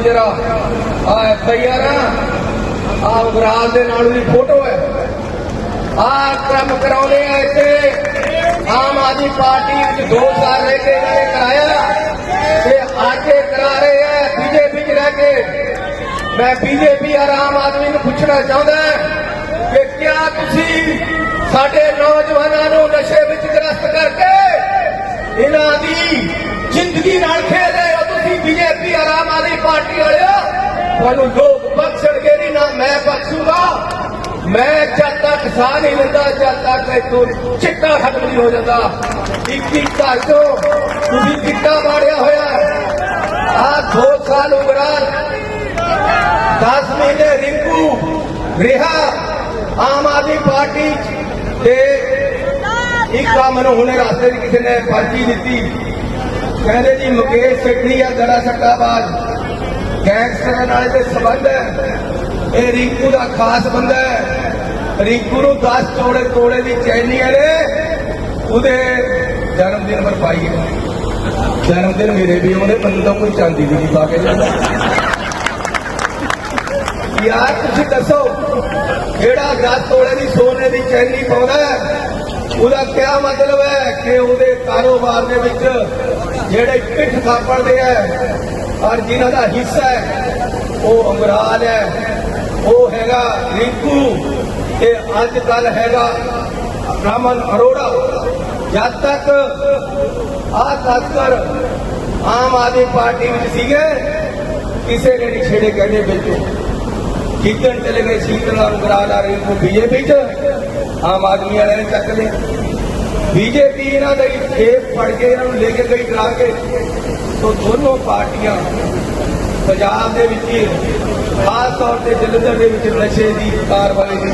ਜਰਾ ਆ ਐਫਆਈਆਰ ਆ ਉਗਰਾਲ ਦੇ ਨਾਲ ਦੀ ਫੋਟੋ ਹੈ। ਆ ਕੰਮ ਕਰਾਉਂਦੇ ਆ ਇੱਥੇ। ਆਮ ਆਦਮੀ ਪਾਰਟੀ ਵਿੱਚ 2 ਸਾਲ ਰਹਿ ਕੇ ਇਹਨਾਂ ਨੇ ਕਰਾਇਆ। ਤੇ ਆਕੇ ਕਰਾ ਰਹੇ ਆ ਬੀਜੇਪੀ ਚ ਰਹਿ ਕੇ। ਮੈਂ ਬੀਜੇਪੀ ਔਰ ਆਮ ਆਦਮੀ ਨੂੰ ਪੁੱਛਣਾ ਚਾਹੁੰਦਾ ਕਿ ਕਿਆ ਤੁਸੀਂ ਸਾਡੇ ਨੌਜਵਾਨਾਂ ਨੂੰ ਨਸ਼ੇ ਵਿੱਚ ਗ੍ਰਸਤ ਕਰਕੇ ਇਹਨਾਂ ਦੀ ਜ਼ਿੰਦਗੀ ਨਾਲ ਖੇਡ ਰਹੇ ਹੋ? ਬੀਜੇਪੀ ਔਰ ਆਮ ਆਦਮੀ ਪਾਰਟੀ ਵਾਲਿਓ, ਤੁਹਾਨੂੰ ਲੋਕ ਬਖਸ਼ਣਗੇ ਨਹੀਂ ਨਾ ਮੈਂ ਬਖਸ਼ੂਗਾ। ਮੈਂ ਜਦ ਤੱਕ ਸਾਹ ਨਹੀਂ ਲੈਂਦਾ, ਜਦ ਤੱਕ ਇੱਥੋਂ ਚਿੱਟਾ ਖਤਮ ਨਹੀਂ ਹੋ ਜਾਂਦਾ। ਇੱਕ ਘਰ ਤੋਂ ਤੁਸੀਂ ਚਿੱਟਾ ਵਾੜਿਆ ਹੋਇਆ ਆ ਦੋ ਸਾਲ ਉਮਰਾਂ 10 ਮਹੀਨੇ ਰਿੰਕੂ ਰਿਹਾ ਆਮ ਆਦਮੀ ਪਾਰਟੀ 'ਚ ਤੇ ਇੱਕ ਆ ਮੈਨੂੰ ਹੁਣੇ ਰਾਸਤੇ 'ਚ ਕਿਸੇ ਨੇ ਪਰਚੀ ਦਿੱਤੀ। ਕਹਿੰਦੇ ਜੀ ਮੁਕੇਸ਼ ਸੇਠੀ ਆ ਦੜਾ ਸੱਟਾਬਾਜ਼ ਗੈਂਗਸਟਰਾਂ ਨਾਲ ਦੇ ਸਬੰਧ ਹੈ। ਇਹ ਰੀਕੂ ਦਾ ਖਾਸ ਬੰਦਾ ਹੈ। ਰਿੰਕੂ ਨੂੰ 10 ਤੋੜੇ ਤੋੜੇ ਦੀ ਚੈਨੀਆਂ ਨੇ ਉਹਦੇ ਜਨਮ ਦਿਨ ਪਰ ਪਾਈ ਹੈ। ਜਨਮ ਦਿਨ ਮੇਰੇ ਵੀ ਉਹਨੇ ਮੈਨੂੰ ਤਾਂ ਕੋਈ ਚਾਂਦੀ ਦੀ ਨਹੀਂ ਪਾ ਕੇ ਜਾਂਦਾ। ਯਾਰ, ਤੁਸੀਂ ਦੱਸੋ ਜਿਹੜਾ 10 ਤੋੜੇ ਦੀ ਸੋਨੇ ਦੀ ਚੈਨੀ ਪਾਉਂਦਾ ਉਹਦਾ ਕੀ ਮਤਲਬ ਹੈ ਕਿ ਉਹਦੇ ਕਾਰੋਬਾਰ ਦੇ ਵਿੱਚ ਜਿਹੜੇ ਪਿੱਠ ਥਾਪੜਦੇ ਆ ਔਰ ਜਿਨ੍ਹਾਂ ਦਾ ਹਿੱਸਾ ਹੈ ਉਹ ਅੰਗਰਾਲ ਹੈ ਉਹ ਹੈਗਾ ਰਿੰਕੂ ਤੇ ਅੱਜ ਕੱਲ ਹੈਗਾ ਰਾਮਨ ਅਰੋੜਾ। ਜਦ ਤੱਕ ਆ ਤਸਕਰ ਆਮ ਆਦਮੀ ਪਾਰਟੀ ਵਿੱਚ ਸੀਗੇ, ਕਿਸੇ ਨੇ ਨਹੀਂ ਛੇੜੇ ਕਹਿੰਦੇ ਵਿੱਚੋਂ ਖਿੱਚਣ ਚਲੇ ਗਏ ਸ਼ੀਤਲਾ ਉਗਰਾਲ ਆ ਰਹੀ ਕੋ ਬੀਜੇਪੀ ਚ। ਆਮ ਆਦਮੀ ਵਾਲਿਆਂ ਨੇ ਚੱਕ ਲਏ ਬੀਜੇਪੀ ਇਹਨਾਂ ਦਾ ਖੇਪ ਫੜ ਕੇ ਇਹਨਾਂ ਨੂੰ ਲੈ ਕੇ ਗਈ ਡਰਾ ਕੇ। ਸੋ ਦੋਨੋਂ ਪਾਰਟੀਆਂ ਪੰਜਾਬ ਦੇ ਵਿੱਚ ਖਾਸ ਤੌਰ ਤੇ ਜਲੰਧਰ ਦੇ ਵਿੱਚ ਨਸ਼ੇ ਦੀ ਕਾਰਵਾਈ ਦੀ